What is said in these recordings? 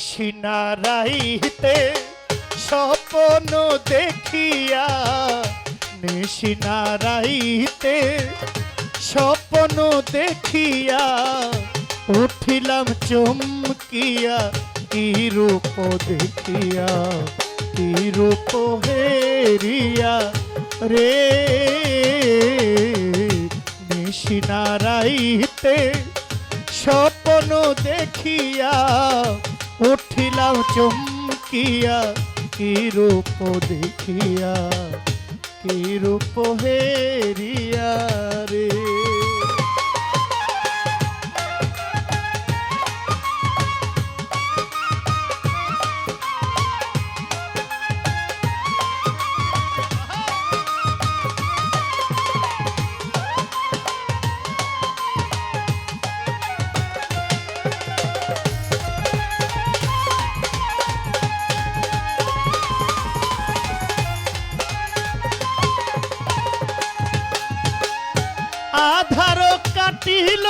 নিশিনারাইতে স্বপ্ন দেখিয়া নিশিনারাইতে স্বপ্ন দেখিয়া উঠিলাম চমকিয়া, কি রূপ দেখিয়া, কি রূপ হেরিয়া রে। নিশিনারাইতে স্বপ্ন দেখিয়া উঠিলাম চমকিয়া কি রূপ দেখিয়া কি রূপ হেরিয়া রে। আধার কাটিল,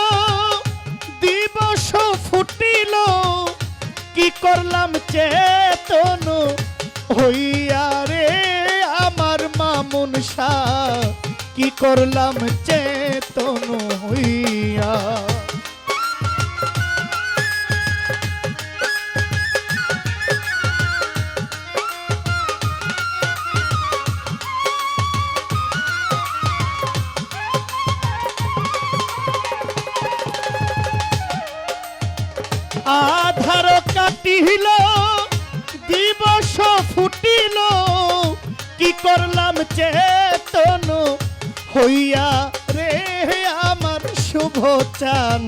দিবস ফুটিল, কি করলাম চেতন হইয়া রে আমার মামুন শাহ? কি করলাম চেতন হইয়া হইয়া রে আমার শুভ চান,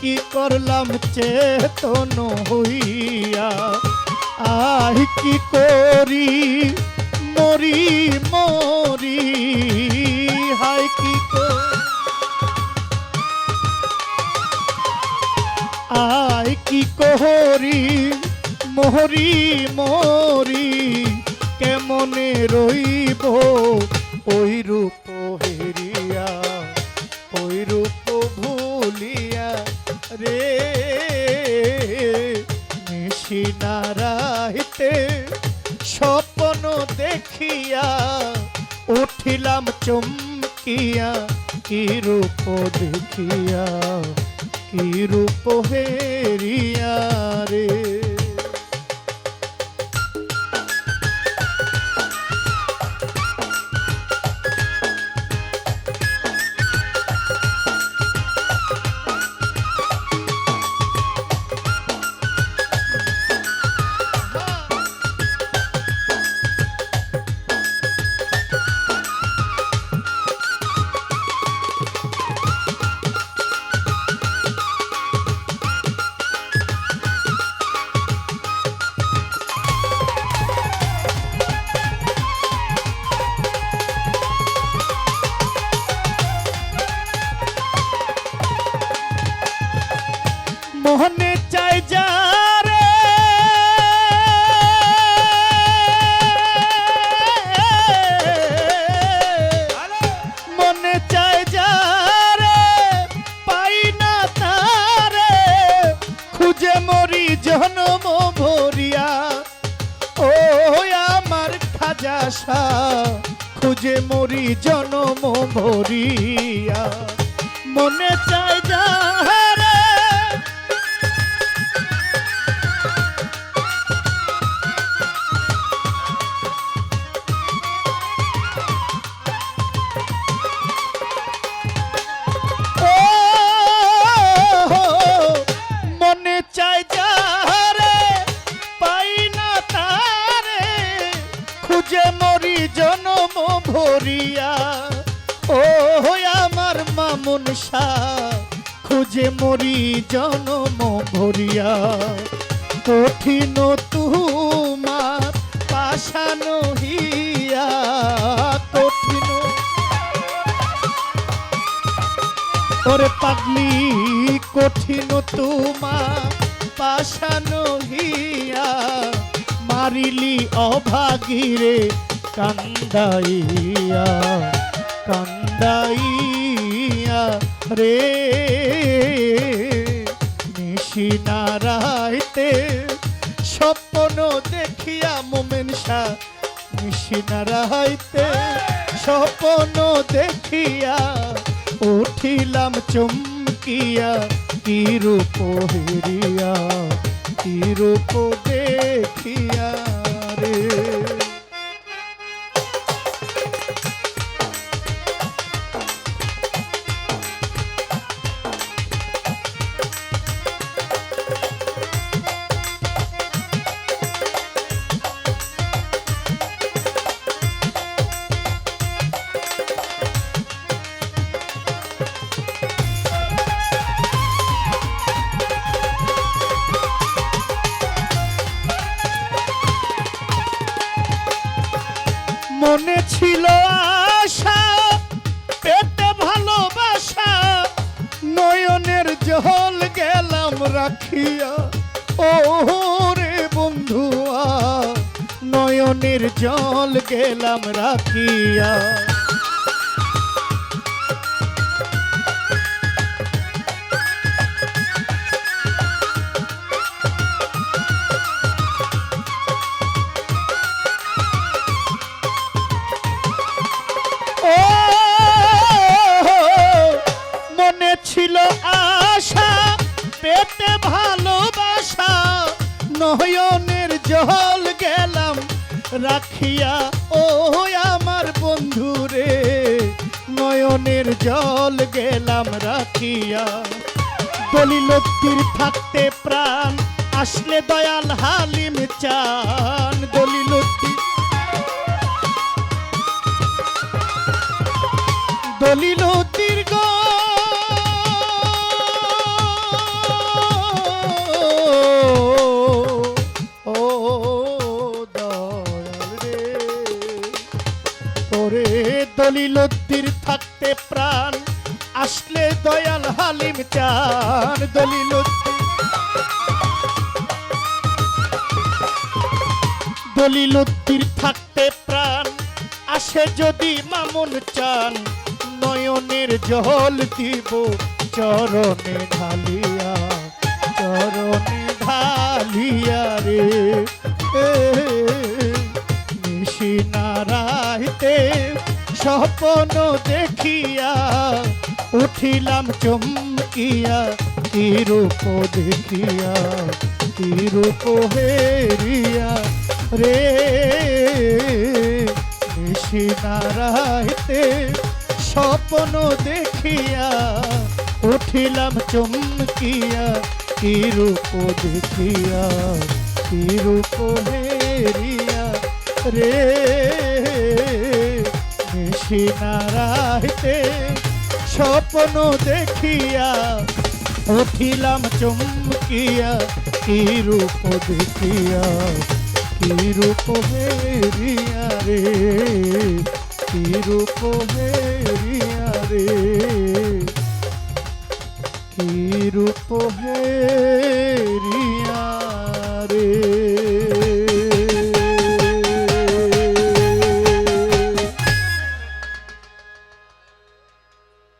কি করলাম চেতন হইয়া? আহ কি করি, মরি মরি, হাই কি আয় কি কোহরি মোহরি মোরি, কেমনে রইব ওই রূপ ভুলিয়া রে নিশিনারাইতে স্বপ্ন দেখিয়া উঠিলাম চমকিয়া কি রূপ দেখিয়া কি রূপ হেরিয়া রে। শাহ খুঁজে মরি জনম ভরিয়া। মনে চাই যা জনম ভরিয়া ও আমার মামুন শাহ খুঁজে মরি জনম ভরিয়া। কঠিন তুমার পাশানো হিয়া কঠিন ওরে পাগলি, কঠিন তোমা পাশানো হিয়া মারিলি অভাগীরে কান্দাইয়া কান্দাইয়া রে। নিশিনারাইতে স্বপ্ন দেখিয়া মোমেন শাহ নিশিনারা হইতে স্বপ্ন দেখিয়া উঠিলাম চমকিয়া কি রূপ হেরিয়া কি দেখিয়া। রাখিয়া ও রে বন্ধুয়া নয়নের জল গেলাম রাখিয়া। নয়নের জল গেলাম রাখিয়া, ও আমার বন্ধু রে নয়নের জল গেলাম রাখিয়া। দলিলতির থাকতে প্রাণ, আসলে দয়াল হালিম চান। দলিলতি দলিল দলিল থাকতে প্রাণ, আসলে দয়াল হালিম চান দলিল দলিলুদ্দির থাকতে প্রাণ, আসে যদি মামুন চান, নয়নের জল দিব চরণে ঢালিয়া চরণে ঢালিয়া রে। নিশি নারাইতে স্বপ্ন দেখিয়া উঠিলাম চমকিয়া কি রূপ দেখিয়া কি রূপ হেরিয়া। রে নিশি নারাইতে স্বপ্ন দেখিয়া উঠিলাম চমকিয়া কি রূপ দেখিয়া কি রূপ হেরিয়া। রে নিশি রাহিতে স্বপ্ন দেখিয়া উঠিলাম চমকিয়া, কি রূপ দেখিয়া, কি রূপ হেরিয়া রে, কি রূপ রে